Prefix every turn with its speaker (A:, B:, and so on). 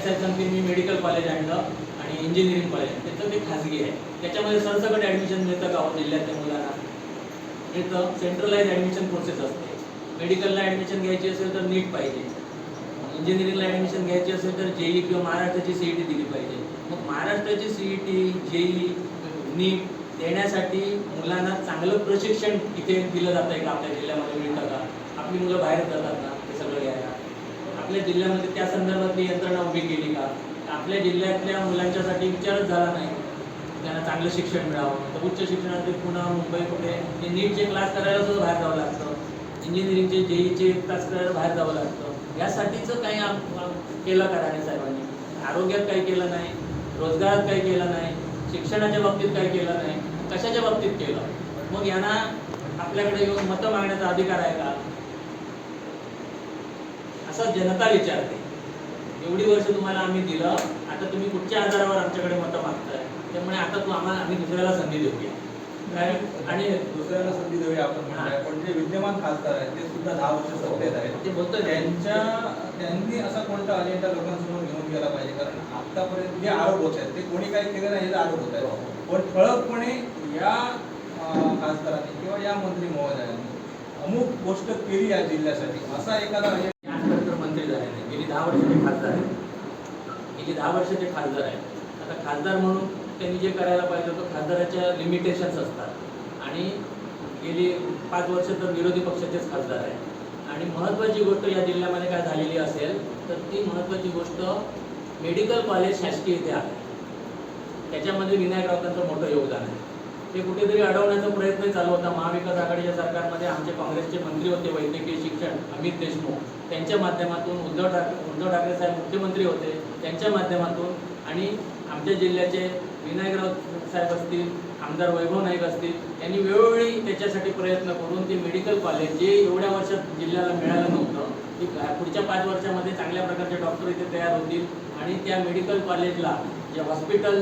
A: साहेब सांगतील मी medical college आणलं आणि इंजिनिअरिंग कॉलेज त्याचं ते खाजगी आहे. त्याच्यामध्ये सरसकट ॲडमिशन मिळतं का हो? जिल्ह्यातल्या मुलांना? मिळतं. सेंट्रलाइज ॲडमिशन प्रोसेस असते. मेडिकलला ॲडमिशन घ्यायची असेल तर नीट पाहिजे. इंजिनिअरिंगला ॲडमिशन घ्यायची असेल तर जेई किंवा महाराष्ट्राची सी ई टी दिली पाहिजे. मग महाराष्ट्राची C E T JEE NEET देण्यासाठी मुलांना चांगलं प्रशिक्षण इथे दिलं जातं आहे का? आपल्या जिल्ह्यामध्ये मिळतं का? आपली मुलं बाहेर जातात ना आपल्या जिल्ह्यामध्ये त्या संदर्भातली यंत्रणा उभी केली का? आपल्या जिल्ह्यातल्या मुलांच्यासाठी विचारच झाला नाही. त्यांना चांगलं शिक्षण मिळावं. तर उच्च शिक्षणातील पुन्हा मुंबई कुठे? ते नीटचे क्लास करायला सुद्धा बाहेर जावं लागतं. इंजिनिअरिंगचे जेईचे क्लास करायला बाहेर जावं लागतं. यासाठीचं काही केलं का राणे साहेबांनी? आरोग्यात काही केलं नाही. रोजगारात काही केलं नाही. शिक्षणाच्या बाबतीत काही केलं नाही. कशाच्या बाबतीत केलं? मग यांना आपल्याकडे येऊन मतं मागण्याचा अधिकार आहे का? असं जनता विचारते. एवढी वर्ष तुम्हाला आम्ही दिलं आता तुम्ही कुठच्या आधारावर आमच्याकडे मतं मागताय? त्यामुळे आता तू आम्हाला आम्ही दुसऱ्याला संधी देऊया. आणि
B: दुसऱ्याला संधी देऊया आपण म्हणताय पण जे विद्यमान खासदार आहेत ते सुद्धा दहा वर्ष सत्तेत आहेत.
A: ते बोलतोय
B: त्यांच्या त्यांनी असा कोणता अजेंडा लोकांसमोर घेऊन गेला पाहिजे? कारण आतापर्यंत जे आरोप होत आहेत ते कोणी काही केलं नाही हे आरोप होत आहेत पण ठळकपणे या खासदारांनी किंवा या मंत्री महोदयांनी अमुक गोष्ट केली या जिल्ह्यासाठी. असा एखादा
A: मंत्री झाले नाही गेली दहा वर्ष ते खासदार आहेत. गेली दहा वर्ष ते खासदार आहेत. आता खासदार म्हणून त्यांनी जे करायला पाहिजे होतं खासदाराच्या लिमिटेशन्स असतात. आणि गेली पाच वर्ष तर विरोधी पक्षाचेच खासदार आहेत. आणि महत्त्वाची गोष्ट या जिल्ह्यामध्ये काय झालेली असेल तर ती महत्त्वाची गोष्ट मेडिकल कॉलेज शासकीय इथे आहे. त्याच्यामध्ये विनायक राऊतांचं मोठं योगदान आहे. ते कुठेतरी अडवण्याचा प्रयत्न चालू होता. महाविकास आघाडीच्या सरकारमध्ये आमचे काँग्रेसचे मंत्री होते वैद्यकीय शिक्षण अमित देशमुख. त्यांच्या माध्यमातून उद्धव ठाकरे उद्धव ठाकरे साहेब मुख्यमंत्री होते. त्यांच्या माध्यमातून आणि आमच्या जिल्ह्याचे विनायकराव साहेब असतील आमदार वैभव नाईक असतील यांनी वेळोवेळी त्याच्यासाठी प्रयत्न करून ते मेडिकल कॉलेज जे एवढ्या वर्षात जिल्ह्याला मिळालं नव्हतं की पुढच्या पाच वर्षामध्ये चांगल्या प्रकारचे डॉक्टर इथे तयार होतील आणि त्या मेडिकल कॉलेजला जे हॉस्पिटल